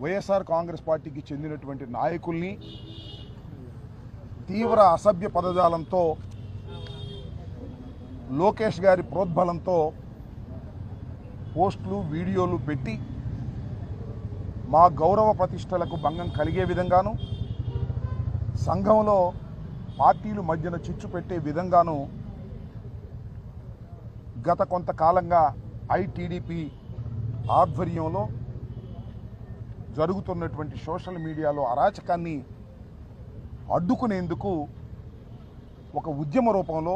వైఎస్ఆర్ కాంగ్రెస్ పార్టీకి చెందినటువంటి నాయకుల్ని తీవ్ర అసభ్య పదజాలంతో లోకేష్ గారి ప్రోద్బలంతో పోస్టులు వీడియోలు పెట్టి మా గౌరవ ప్రతిష్టలకు భంగం కలిగే విధంగాను సంఘంలో పార్టీలు మధ్యన చిచ్చు పెట్టే విధంగాను గత కొంతకాలంగా ఐటీడీపీ ఆధ్వర్యంలో జరుగుతున్నటువంటి సోషల్ మీడియాలో అరాచకాన్ని అడ్డుకునేందుకు ఒక ఉద్యమ రూపంలో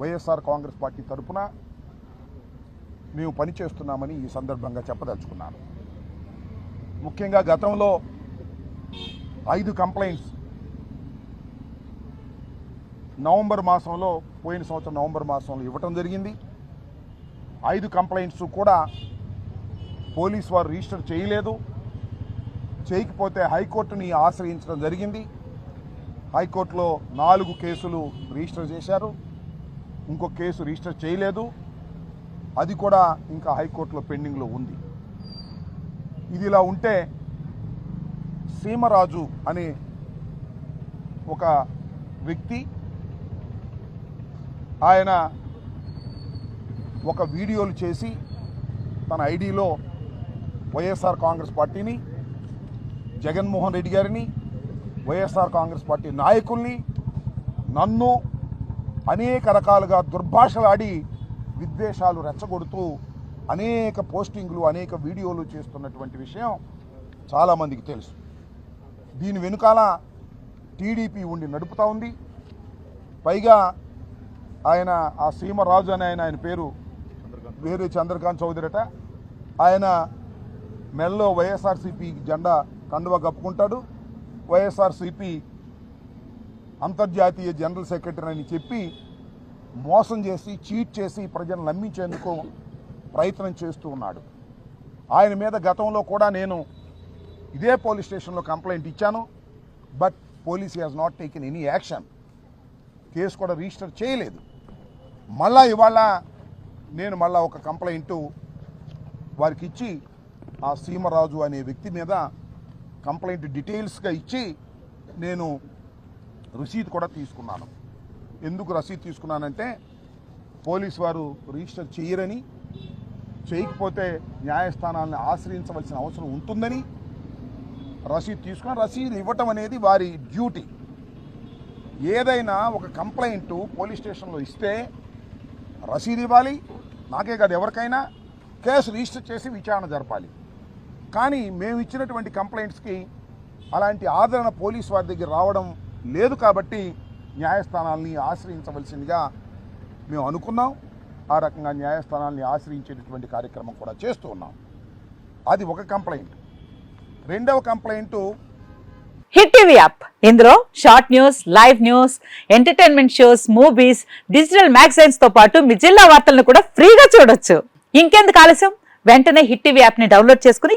వైఎస్ఆర్ కాంగ్రెస్ పార్టీ తరపున మేము పనిచేస్తున్నామని ఈ సందర్భంగా చెప్పదలుచుకున్నాను. ముఖ్యంగా గతంలో ఐదు కంప్లైంట్స్ నవంబర్ మాసంలో పోయిన సంవత్సరం నవంబర్ మాసంలో ఇవ్వటం జరిగింది. ఐదు కంప్లైంట్స్ కూడా పోలీస్ వారు రిజిస్టర్ చేయలేదు. చేయకపోతే హైకోర్టుని ఆశ్రయించడం జరిగింది. హైకోర్టులో నాలుగు కేసులు రిజిస్టర్ చేశారు. ఇంకో కేసు రిజిస్టర్ చేయలేదు. అది కూడా ఇంకా హైకోర్టులో పెండింగ్లో ఉంది. ఇది ఇలా ఉంటే సీమరాజు అనే ఒక వ్యక్తి ఆయన ఒక వీడియోలు చేసి తన ఐడిలో వైఎస్ఆర్ కాంగ్రెస్ పార్టీని జగన్మోహన్ రెడ్డి గారిని వైఎస్ఆర్ కాంగ్రెస్ పార్టీ నాయకుల్ని నన్ను అనేక రకాలుగా దుర్భాషలాడి విద్వేషాలు రెచ్చగొడుతూ అనేక పోస్టింగ్లు అనేక వీడియోలు చేస్తున్నటువంటి విషయం చాలామందికి తెలుసు. దీని వెనుకాల టీడీపీ ఉండి నడుపుతూ ఉంది. పైగా ఆయన ఆ సీమరాజు అనే ఆయన ఆయన పేరు వేరే చంద్రకాంత్ చౌదరి అట. ఆయన మెల్లో వైఎస్ఆర్సీపీ జెండా కండువ కప్పుకుంటాడు. వైఎస్ఆర్సీపీ అంతర్జాతీయ జనరల్ సెక్రటరీ అని చెప్పి మోసం చేసి చీట్ చేసి ప్రజలను నమ్మించేందుకు ప్రయత్నం చేస్తూ ఉన్నాడు. ఆయన మీద గతంలో కూడా నేను ఇదే పోలీస్ స్టేషన్లో కంప్లైంట్ ఇచ్చాను. But police has not taken any action. Case కూడా రిజిస్టర్ చేయలేదు. మళ్ళా ఇవాళ నేను మళ్ళా ఒక కంప్లైంట్ వారికి ఇచ్చి ఆ సీమరాజు అనే వ్యక్తి మీద కంప్లైంట్ డీటెయిల్స్గా ఇచ్చి నేను రసీదు కూడా తీసుకున్నాను. ఎందుకు రసీదు తీసుకున్నానంటే పోలీస్ వారు రిజిస్టర్ చేయరని చేయకపోతే న్యాయస్థానాలను ఆశ్రయించవలసిన అవసరం ఉంటుందని రసీదు తీసుకుని రసీదు ఇవ్వటం అనేది వారి డ్యూటీ. ఏదైనా ఒక కంప్లైంట్ పోలీస్ స్టేషన్లో ఇస్తే రసీదు ఇవ్వాలి. నాకే కాదు ఎవరికైనా కేసు రిజిస్టర్ చేసి విచారణ జరపాలి. కానీ మేము ఇచ్చినటువంటి కంప్లైంట్స్కి అలాంటి ఆదరణ పోలీస్ వారి దగ్గర రావడం లేదు కాబట్టి న్యాయస్థానాల్ని ఆశ్రయించవలసిందిగా మేము అనుకున్నాం. ఆ రకంగా న్యాయస్థానాల్ని ఆశ్రయించేటటువంటి కార్యక్రమం కూడా చేస్తూ ఉన్నాం. అది ఒక కంప్లైంట్. రెండవ కంప్లైంట్ హిట్ టీవీ యాప్. ఇందులో short news live news entertainment shows movies digital మ్యాగజైన్స్తో పాటు మీ జిల్లా వార్తలను కూడా ఫ్రీగా చూడొచ్చు. ఇంకెందుకు ఆలస్యం? వెంటనే హిట్ టీవీ యాప్ని డౌన్లోడ్ చేసుకుని